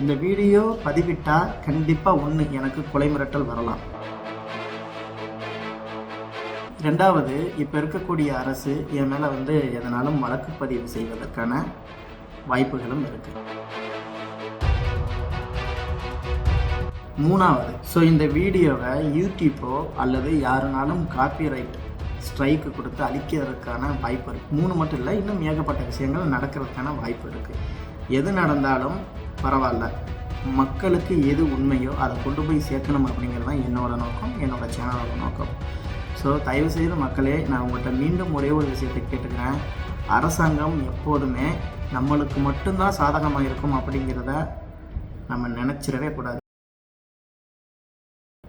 இந்த வீடியோ பதிவிட்டால் கண்டிப்பாக ஒன்று எனக்கு கொலை மிரட்டல் வரலாம். ரெண்டாவது இப்போ இருக்கக்கூடிய அரசு என் மேலே வந்து எதனாலும் வழக்கு பதிவு செய்வதற்கான வாய்ப்புகளும் இருக்கு. மூணாவது ஸோ இந்த வீடியோவை யூடியூப்போ அல்லது யாருனாலும் காப்பிரைட் ஸ்ட்ரைக்கு கொடுத்து அழிக்கிறதுக்கான வாய்ப்பு இருக்குது மூணு மட்டும் இல்லை இன்னும் ஏகப்பட்ட விஷயங்கள் நடக்கிறதுக்கான வாய்ப்பு இருக்குது எது நடந்தாலும் பரவாயில்ல. மக்களுக்கு எது உண்மையோ அதை கொண்டு போய் சேர்க்கணும் அப்படிங்கிறது தான் என்னோட நோக்கம் என்னோடய சேனலோட நோக்கம். ஸோ தயவுசெய்து மக்களே நான் உங்கள்கிட்ட மீண்டும் ஒரே ஒரு விஷயத்தை கேட்டுக்கிறேன். அரசாங்கம் எப்போதுமே நம்மளுக்கு மட்டும்தான் சாதகமாக இருக்கும் அப்படிங்கிறத நம்ம நினச்சிடவே கூடாது.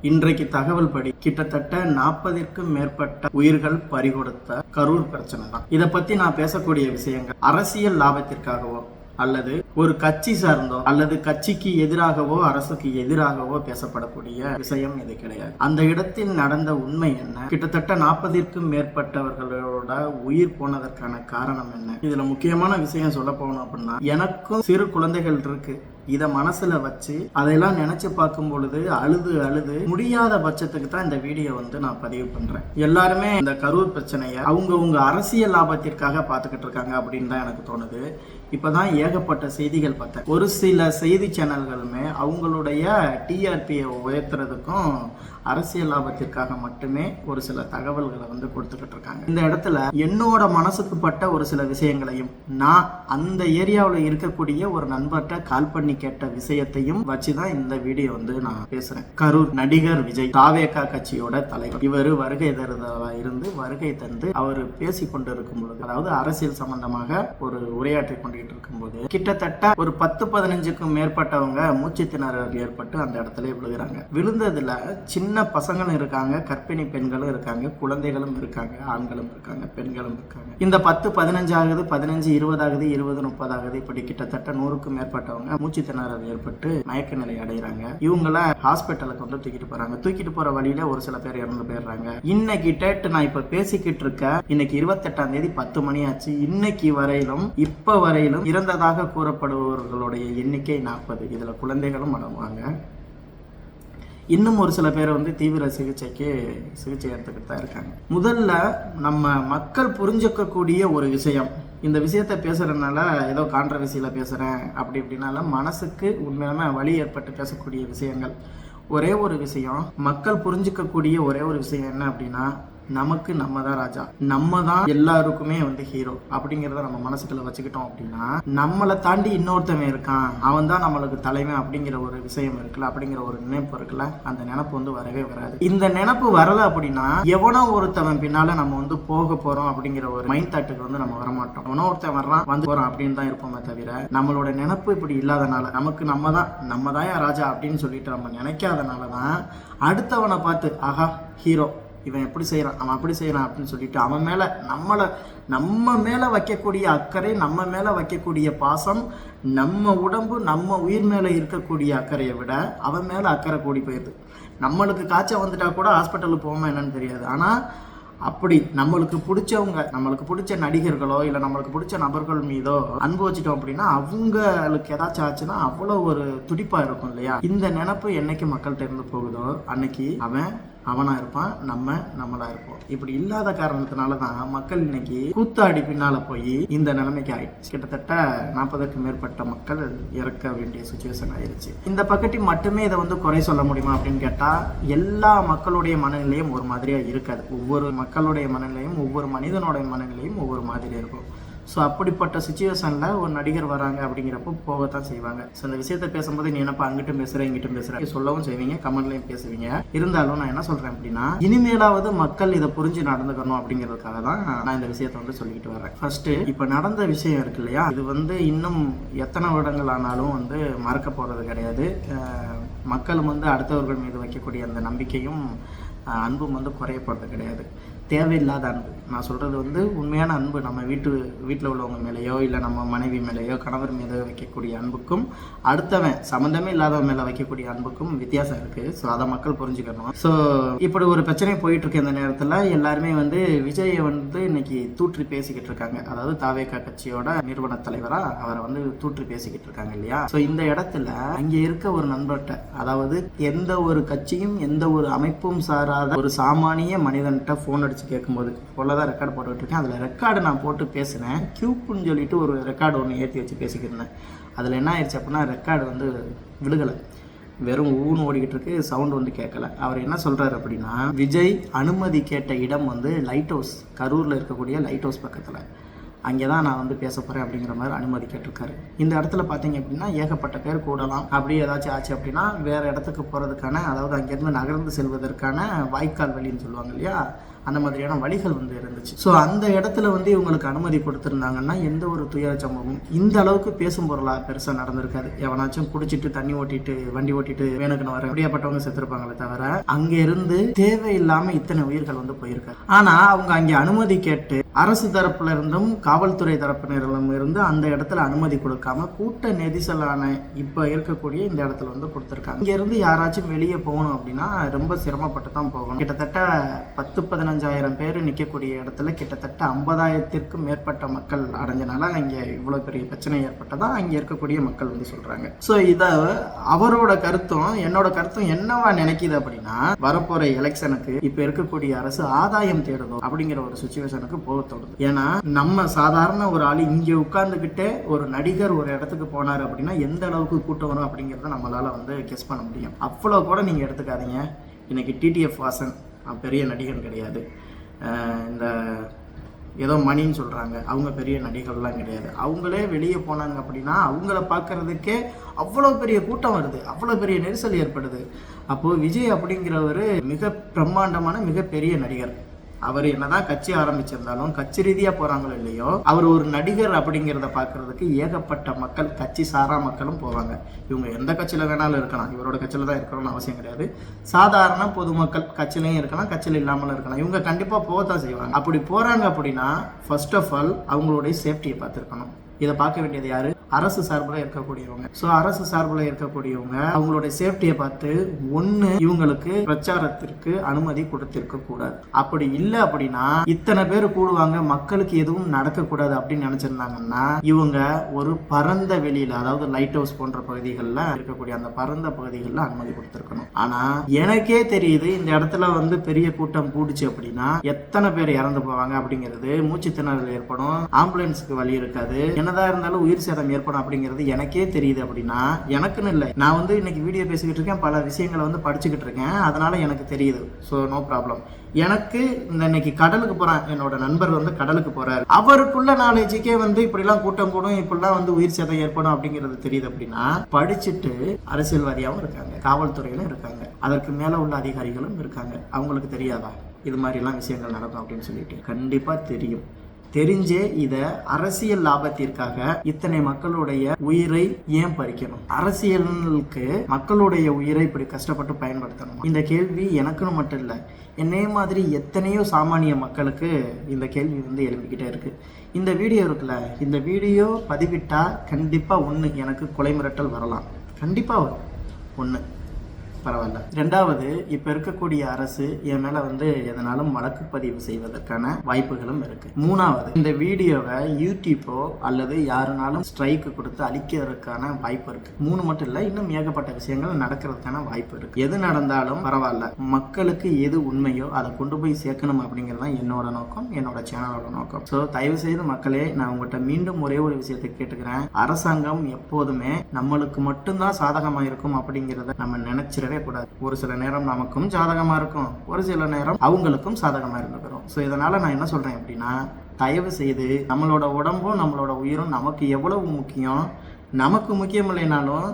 இன்றைக்கு தகவல் படி கிட்டத்தட்ட நாற்பதிற்கும் மேற்பட்ட உயிர்கள் பறிகொடுத்த கரூர் பிரச்சனை தான். இதை பற்றி நான் பேசக்கூடிய விஷயங்கள் அரசியல் லாபத்திற்காகவோ அல்லது ஒரு கட்சி சார்ந்தோ அல்லது கட்சிக்கு எதிராகவோ அரசுக்கு எதிராகவோ பேசப்படக்கூடிய விஷயம் இது கிடையாது. அந்த இடத்தில் நடந்த உண்மை என்ன? கிட்டத்தட்ட நாற்பதிற்கும் மேற்பட்டவர்களோட உயிர் போனதற்கான காரணம் என்ன? இதுல முக்கியமான விஷயம் சொல்ல போனோம் அப்படின்னா எனக்கும் சிறு குழந்தைகள் இருக்கு. இதை மனசுல வச்சு அதையெல்லாம் நினைச்சு பார்க்கும் பொழுது அழுது அழுது முடியாத பட்சத்துக்கு தான் இந்த வீடியோ வந்து நான் பதிவு பண்றேன். எல்லாருமே இந்த கரூர் பிரச்சனையை அவங்க உங்க அரசியல் லாபத்திற்காக பார்த்துக்கிட்டு இருக்காங்க அப்படின்னு தான் எனக்கு தோணுது. இப்பதான் ஏகப்பட்ட செய்திகள் பார்த்தேன். ஒரு சில செய்தி சேனல்களுமே அவங்களுடைய டிஆர்பியை உயர்த்துறதுக்கும் அரசியல் லாபத்திற்காக மட்டுமே ஒரு சில தகவல்களை வந்து கொடுத்துக்கிட்டு இருக்காங்க இந்த இடத்துல என்னோட மனசுக்கு பட்ட ஒரு சில விஷயங்களையும் நான் அந்த ஏரியாவில் இருக்கக்கூடிய ஒரு நண்பர்கிட்ட கால் பண்ணி கேட்ட விஷயத்தையும் வச்சுதான் இந்த வீடியோ வந்து நான் பேசுறேன். கரூர் நடிகர் விஜய் தாவேகா கட்சியோட தலைவர். இவர் வருகை தருதலா இருந்து வருகை தந்து அவர் பேசி கொண்டு இருக்கும் பொழுது அதாவது அரசியல் சம்பந்தமாக ஒரு உரையாற்றி கொண்டுகிட்டு இருக்கும்போது கிட்டத்தட்ட ஒரு பத்து பதினஞ்சுக்கும் மேற்பட்டவங்க மூச்சு திணறல் ஏற்பட்டு அந்த இடத்துல விழுகிறாங்க. விழுந்ததுல சின்ன சின்ன பசங்களும் இருக்காங்க கர்ப்பிணி பெண்களும் இருக்காங்க குழந்தைகளும் இருக்காங்க ஆண்களும் இருக்காங்க பெண்களும் இருக்காங்க. இந்த பத்து பதினஞ்சு ஆகுது பதினஞ்சு இருபது ஆகுது இருபது முப்பது ஆகுது இப்படி கிட்டத்தட்ட நூறுக்கும் மேற்பட்டவங்க மூச்சு திணறல் ஏற்பட்டு மயக்க நிலை அடைகிறாங்க. இவங்கள ஹாஸ்பிட்டலுக்கு வந்து தூக்கிட்டு போறாங்க. தூக்கிட்டு போற வழியில ஒரு சில பேர் இறந்து போயிடுறாங்க. இன்னைக்கு டேட் நான் இப்ப பேசிக்கிட்டு இருக்க இன்னைக்கு இருபத்தெட்டாம் தேதி பத்து மணி ஆச்சு. இன்னைக்கு வரையிலும் இப்ப வரையிலும் இறந்ததாக கூறப்படுபவர்களுடைய எண்ணிக்கை நாற்பது இதுல குழந்தைகளும் அடங்குவாங்க. இன்னும் ஒரு சில பேர் வந்து தீவிர சிகிச்சைக்கு சிகிச்சை எடுத்துக்கிட்டு தான் இருக்காங்க. முதல்ல நம்ம மக்கள் புரிஞ்சுக்கக்கூடிய ஒரு விஷயம். இந்த விஷயத்த பேசுறதுனால ஏதோ கான்ட்ரவர்சியில் பேசுகிறேன் அப்படி இப்படினால மனசுக்கு உண்மையான வழி ஏற்பட்டு பேசக்கூடிய விஷயங்கள். ஒரே ஒரு விஷயம் மக்கள் புரிஞ்சுக்கக்கூடிய ஒரே ஒரு விஷயம் என்ன அப்படின்னா நமக்கு நம்ம தான் ராஜா. நம்ம தான் எல்லாருக்குமே வந்து ஹீரோ அப்படிங்கிறத நம்ம மனசுக்குள்ள வச்சுக்கிட்டோம் அப்படின்னா நம்மளை தாண்டி இன்னொருத்தவன் இருக்கான். அவன் தான் நம்மளுக்கு தலைமை அப்படிங்கிற ஒரு விஷயம் இருக்குல்ல அப்படிங்கிற ஒரு நினைப்பு இருக்குல்ல அந்த நினப்பு வந்து வரவே வராது. இந்த நினப்பு வரல அப்படின்னா எவனோ ஒருத்தவன் பின்னால நம்ம வந்து போக போறோம் அப்படிங்கிற ஒரு மைண்ட் தாட்டுக்கு வந்து நம்ம வரமாட்டோம். எவனோ ஒருத்தன் வர்றான் வந்து போறோம் அப்படின்னு தான் இருப்போமே தவிர நம்மளோட நினப்பு இப்படி இல்லாதனால நமக்கு நம்ம தான் நம்ம தான் ராஜா அப்படின்னு சொல்லிட்டு நம்ம நினைக்காதனால தான் அடுத்தவனை பார்த்து ஆஹா ஹீரோ இவன் எப்படி செய்கிறான் அவன் அப்படி செய்கிறான் அப்படின்னு சொல்லிட்டு அவன் மேலே நம்மளை நம்ம மேலே வைக்கக்கூடிய அக்கறை நம்ம மேலே வைக்கக்கூடிய பாசம் நம்ம உடம்பு நம்ம உயிர் மேலே இருக்கக்கூடிய அக்கறையை விட அவன் மேலே அக்கறை கூடி போயிடுது நம்மளுக்கு காய்ச்சல் வந்துட்டா கூட ஹாஸ்பிட்டலுக்கு போகாமல் என்னன்னு தெரியாது. ஆனால் அப்படி நம்மளுக்கு பிடிச்சவங்க நம்மளுக்கு பிடிச்ச நடிகர்களோ இல்லை நம்மளுக்கு பிடிச்ச நபர்கள் மீதோ அன்பு வச்சுட்டோம் அப்படின்னா அவங்களுக்கு ஏதாச்சும் ஆச்சுன்னா அவ்வளோ ஒரு துடிப்பாக இருக்கும் இல்லையா? இந்த நினப்பு என்னைக்கு மக்கள்கிட்ட இருந்து போகுதோ அன்னைக்கு அவன் அவனாக இருப்பான் நம்ம நம்மளா இருப்போம். இப்படி இல்லாத காரணத்தினால தான் மக்கள் இன்னைக்கு கூத்தாடி பின்னால போய் இந்த நிலைமைக்கு ஆயிடுச்சு. கிட்டத்தட்ட நாற்பதுக்கும் மேற்பட்ட மக்கள் இறக்க வேண்டிய சுச்சுவேஷன் ஆயிருச்சு. இந்த பக்கத்தில் மட்டுமே இதை வந்து குறை சொல்ல முடியுமா அப்படின்னு கேட்டால் எல்லா மக்களுடைய மனநிலையும் ஒரு மாதிரியா இருக்காது. ஒவ்வொரு மக்களுடைய மனநிலையும் ஒவ்வொரு மனிதனுடைய மனநிலையும் ஒவ்வொரு மாதிரி இருக்கும். ஸோ அப்படிப்பட்ட சுச்சுவேஷனில் ஒரு நடிகர் வராங்க அப்படிங்கிறப்போ போகத்தான் செய்வாங்க. ஸோ இந்த விஷயத்த பேசும்போது நீ என்னப்பா அங்கிட்டும் பேசுகிறேன் இங்கிட்டும் பேசுகிற சொல்லவும் செய்வீங்க கமெண்ட்லையும் பேசுவீங்க. இருந்தாலும் நான் என்ன சொல்கிறேன் அப்படின்னா இனிமேலாவது மக்கள் இதை புரிஞ்சு நடந்துக்கணும் அப்படிங்கிறதுக்காக தான் நான் இந்த விஷயத்த வந்து சொல்லிக்கிட்டு வரேன் ஃபர்ஸ்ட் இப்போ நடந்த விஷயம் இருக்கு இல்லையா? இது வந்து இன்னும் எத்தனை வருடங்கள் ஆனாலும் வந்து மறக்க போகிறது கிடையாது. மக்களும் வந்து அடுத்தவர்கள் மீது வைக்கக்கூடிய அந்த நம்பிக்கையும் அன்பும் வந்து குறைய போகிறது கிடையாது. தேவையில்லாத அன்பு. நான் சொல்கிறது வந்து உண்மையான அன்பு நம்ம வீட்டு வீட்டில் உள்ளவங்க மேலேயோ இல்லை நம்ம மனைவி மேலேயோ கணவர் மீது வைக்கக்கூடிய அன்புக்கும் அடுத்தவன் சம்மந்தமே இல்லாதவன் மேலே வைக்கக்கூடிய அன்புக்கும் வித்தியாசம் இருக்குது ஸோ அதை மக்கள் புரிஞ்சுக்கணும். ஸோ இப்படி ஒரு பிரச்சனை போயிட்டு இருக்க இந்த நேரத்தில் எல்லாருமே வந்து விஜயை வந்து இன்னைக்கு தூற்றி பேசிக்கிட்டு இருக்காங்க. அதாவது தாவேகா கட்சியோட நிறுவன தலைவராக அவரை வந்து தூற்றி பேசிக்கிட்டு இருக்காங்க இல்லையா? ஸோ இந்த இடத்துல அங்கே இருக்க ஒரு நண்பர்கிட்ட அதாவது எந்த ஒரு கட்சியும் எந்த ஒரு அமைப்பும் சாராத ஒரு சாமானிய மனிதன்கிட்ட ஃபோன் அடிச்சு கேட்கும்போது ஃபோனில் தான் ரெக்கார்டு போட்டுக்கிட்டு இருக்கேன். அதில் ரெக்கார்டு நான் போட்டு பேசினேன். கியூப்னு சொல்லிட்டு ஒரு ரெக்கார்டு ஒன்று ஏற்றி வச்சு பேசிக்கிருந்தேன் அதில் என்ன ஆயிடுச்சு அப்படின்னா ரெக்கார்டு வந்து விழுகலை. வெறும் ஊன்னு ஓடிக்கிட்டு இருக்கு சவுண்ட் வந்து கேட்கல. அவர் என்ன சொல்கிறார் அப்படின்னா விஜய் அனுமதி கேட்ட இடம் வந்து லைட் ஹவுஸ் கரூரில் இருக்கக்கூடிய லைட் ஹவுஸ் பக்கத்தில். அங்கே தான் நான் வந்து பேச போகிறேன் அப்படிங்கிற மாதிரி அனுமதி கேட்டிருக்காரு. இந்த இடத்துல பார்த்தீங்க அப்படின்னா ஏகப்பட்ட பேர் கூடலாம். அப்படி ஏதாச்சும் ஆச்சு அப்படின்னா வேறு இடத்துக்கு போகிறதுக்கான அதாவது அங்கேருந்து நகர்ந்து செல்வதற்கான வாய்க்கால் வழின்னு சொல்லுவாங்க இல்லையா? அந்த மாதிரியான வழிகள் வந்து நடந்துச்சு ஸோ அந்த இடத்துல வந்து இவங்களுக்கு அனுமதி கொடுத்துருந்தாங்கன்னா எந்த ஒரு துயர சம்பவமும் இந்த அளவுக்கு பேசும் பொருளாக பெருசாக நடந்திருக்காது. எவனாச்சும் குடிச்சிட்டு தண்ணி ஓட்டிட்டு வண்டி ஓட்டிட்டு வேணுக்குன்னு வர அப்படியாப்பட்டவங்க செத்துருப்பாங்களே தவிர அங்கே இருந்து தேவையில்லாமல் இத்தனை உயிர்கள் வந்து போயிருக்காரு. ஆனால் அவங்க அங்கே அனுமதி கேட்டு அரசு தரப்புல இருந்தும் காவல்துறை தரப்பினரிலும் இருந்து அந்த இடத்துல அனுமதி கொடுக்காம கூட்ட நெரிசலான இப்போ இருக்கக்கூடிய இந்த இடத்துல வந்து கொடுத்துருக்காங்க. இங்கேருந்து யாராச்சும் வெளியே போகணும் அப்படின்னா ரொம்ப சிரமப்பட்டு தான் போகணும். கிட்டத்தட்ட பத்து பதினஞ்சாயிரம் பேர் நிற்கக்கூடிய இடத்துல கிட்டத்தட்ட ஐம்பதாயிரத்திற்கும் மேற்பட்ட மக்கள் அடைஞ்சனால இங்கே இவ்வளோ பெரிய பிரச்சனை ஏற்பட்டதா அங்கே இருக்கக்கூடிய மக்கள் வந்து சொல்கிறாங்க ஸோ இதை அவரோட கருத்தும் என்னோட கருத்தும் என்னவா நினைக்கிது அப்படின்னா வரப்போற எலெக்ஷனுக்கு இப்போ இருக்கக்கூடிய அரசு ஆதாயம் தேடுதோ அப்படிங்கிற ஒரு சுச்சுவேஷனுக்கு போக தோணுது. ஏன்னா நம்ம சாதாரண ஒரு ஆள் இங்கே உட்கார்ந்துக்கிட்டே ஒரு நடிகர் ஒரு இடத்துக்கு போனார் அப்படின்னா எந்த அளவுக்கு கூட்டம் வரும் அப்படிங்கிறத நம்மளால் வந்து கெஸ் பண்ண முடியும். அவ்வளோ கூட நீங்கள் எடுத்துக்காதீங்க. இன்னைக்கு டிடிஎஃப் வாசன் பெரிய நடிகன் கிடையாது. இந்த ஏதோ மணின்னு சொல்கிறாங்க அவங்க பெரிய நடிகர்லாம் கிடையாது. அவங்களே வெளியே போனாங்க அப்படின்னா அவங்கள பார்க்கறதுக்கே அவ்வளோ பெரிய கூட்டம் வருது. அவ்வளோ பெரிய நெரிசல் ஏற்படுது. அப்போது விஜய் அப்படிங்கிறவர் மிக பிரம்மாண்டமான மிகப்பெரிய நடிகர். அவர் என்னதான் கட்சி ஆரம்பிச்சிருந்தாலும் கட்சி ரீதியாக போகிறாங்களோ இல்லையோ அவர் ஒரு நடிகர் அப்படிங்கிறத பாக்குறதுக்கு ஏகப்பட்ட மக்கள் கட்சி சாரா மக்களும் போவாங்க. இவங்க எந்த கட்சியில் வேணாலும் இருக்கலாம். இவரோட கட்சியில் தான் இருக்கணும்னு அவசியம் கிடையாது. சாதாரண பொதுமக்கள் கட்சியிலையும் இருக்கலாம் கட்சியில் இல்லாமலும் இருக்கலாம். இவங்க கண்டிப்பாக போக தான் செய்வாங்க. அப்படி போகிறாங்க அப்படின்னா ஃபர்ஸ்ட் ஆஃப் ஆல் அவங்களுடைய சேஃப்டியை பார்த்துருக்கணும். இதை பார்க்க வேண்டியது யாரு? அரசு சார்பில் இருக்கக்கூடியவங்க. ஸோ அரசு சார்பில் இருக்கக்கூடியவங்க அவங்களுடைய சேஃப்டியை பார்த்து ஒன்று இவங்களுக்கு பிரச்சாரத்திற்கு அனுமதி கொடுத்திருக்க கூடாது. அப்படி இல்லை அப்படின்னா இத்தனை பேர் கூடுவாங்க மக்களுக்கு எதுவும் நடக்கக்கூடாது அப்படின்னு நினச்சிருந்தாங்கன்னா இவங்க ஒரு பரந்த வெளியில் அதாவது லைட் ஹவுஸ் போன்ற பகுதிகளில் இருக்கக்கூடிய அந்த பரந்த பகுதிகளில் அனுமதி கொடுத்துருக்கணும். ஆனால் எனக்கே தெரியுது இந்த இடத்துல வந்து பெரிய கூட்டம் கூடுச்சு அப்படின்னா எத்தனை பேர் இறந்து போவாங்க அப்படிங்கிறது. மூச்சு திணறல் ஏற்படும் ஆம்புலன்ஸுக்கு வழி இருக்காது. என்னதான் இருந்தாலும் உயிர் சேதம் ஏற்படும் அப்படிங்கிறது எனக்கே தெரியுது அப்படின்னா எனக்குன்னு இல்லை. நான் வந்து இன்னைக்கு வீடியோ பேசிக்கிட்டு இருக்கேன் பல விஷயங்களை வந்து படிச்சுக்கிட்டு இருக்கேன். அதனால எனக்கு தெரியுது. ஸோ நோ ப்ராப்ளம் எனக்கு இந்த இன்னைக்கு கடலுக்கு போறேன். என்னோட நண்பர் வந்து கடலுக்கு போறாரு. அவருக்குள்ள நாலேஜுக்கே வந்து இப்படிலாம் கூட்டம் கூடும் இப்படிலாம் வந்து உயிர் சேதம் ஏற்படும் அப்படிங்கிறது தெரியுது அப்படின்னா படிச்சுட்டு அரசியல்வாதியாகவும் இருக்காங்க. காவல்துறையிலும் இருக்காங்க. அதற்கு மேல உள்ள அதிகாரிகளும் இருக்காங்க. அவங்களுக்கு தெரியாதா? இது மாதிரிலாம் விஷயங்கள் நடக்கும் அப்படின்னு சொல்லிட்டு. கண்டிப்பா தெரியும். தெரிஞ்சே இத அரசியல் லாபத்திற்காக இத்தனை மக்களுடைய உயிரை ஏன் பறிக்கணும்? அரசியலுக்கு மக்களுடைய உயிரை இப்படி கஷ்டப்பட்டு பயன்படுத்தணும்? இந்த கேள்வி எனக்குன்னு மட்டும் இல்லை என்னைய மாதிரி எத்தனையோ சாமானிய மக்களுக்கு இந்த கேள்வி வந்து எழுப்பிக்கிட்டே இருக்கு. இந்த வீடியோ இருக்குல்ல இந்த வீடியோ பதிவிட்டா கண்டிப்பா ஒன்று எனக்கு கொலை மிரட்டல் வரலாம். கண்டிப்பா வரும். ஒன்று பரவாயில்ல. ரெண்டாவது இப்போ இருக்கக்கூடிய அரசு என் மேலே வந்து எதனாலும் வழக்கு பதிவு செய்வதற்கான வாய்ப்புகளும் இருக்கு. மூணாவது இந்த வீடியோவை யூடியூப்போ அல்லது யாருனாலும் ஸ்ட்ரைக் கொடுத்து அழிக்கிறதுக்கான வாய்ப்பு இருக்கு. மூணு மட்டும் இல்லை இன்னும் ஏகப்பட்ட விஷயங்கள் நடக்கிறதுக்கான வாய்ப்பு இருக்கு. எது நடந்தாலும் பரவாயில்ல. மக்களுக்கு எது உண்மையோ அதை கொண்டு போய் சேர்க்கணும் அப்படிங்கிறது தான் என்னோட நோக்கம் என்னோட சேனலோட நோக்கம். ஸோ தயவு செய்து மக்களே நான் உங்கள்கிட்ட மீண்டும் ஒரே ஒரு விஷயத்தை கேட்டுக்கிறேன். அரசாங்கம் எப்போதுமே நம்மளுக்கு மட்டும்தான் சாதகமாக இருக்கும் அப்படிங்கிறத நம்ம நினைச்சிடவே கூடாது ஒரு சில நேரம் நமக்கும் சாதகமாக இருக்கும். ஒரு சில நேரம் அவங்களுக்கும் சாதகமாக இருந்துக்கிறோம் ஸோ இதனால் நான் என்ன சொல்கிறேன் அப்படின்னா தயவு செய்து நம்மளோட உடம்பும் நம்மளோட உயிரும் நமக்கு எவ்வளவு முக்கியம் நமக்கு முக்கியம் இல்லைனாலும்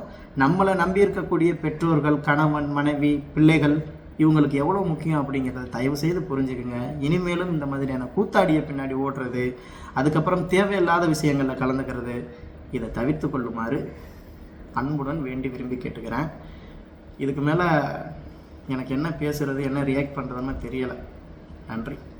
நம்மளை நம்பி இருக்கக்கூடிய பெற்றோர்கள் கணவன் மனைவி பிள்ளைகள் இவங்களுக்கு எவ்வளோ முக்கியம் அப்படிங்கிறத தயவு செய்து புரிஞ்சுக்குங்க. இனிமேலும் இந்த மாதிரியான கூத்தாடிய பின்னாடி ஓடுறது அதுக்கப்புறம் தேவையில்லாத விஷயங்களில் கலந்துக்கிறது இதை தவிர்த்து கொள்ளுமாறு அன்புடன் வேண்டி விரும்பி கேட்டுக்கிறேன். இதுக்கு மேலே எனக்கு என்ன பேசுகிறது என்ன ரியாக்ட் பண்ணுறதுன்னு தெரியலை. நன்றி.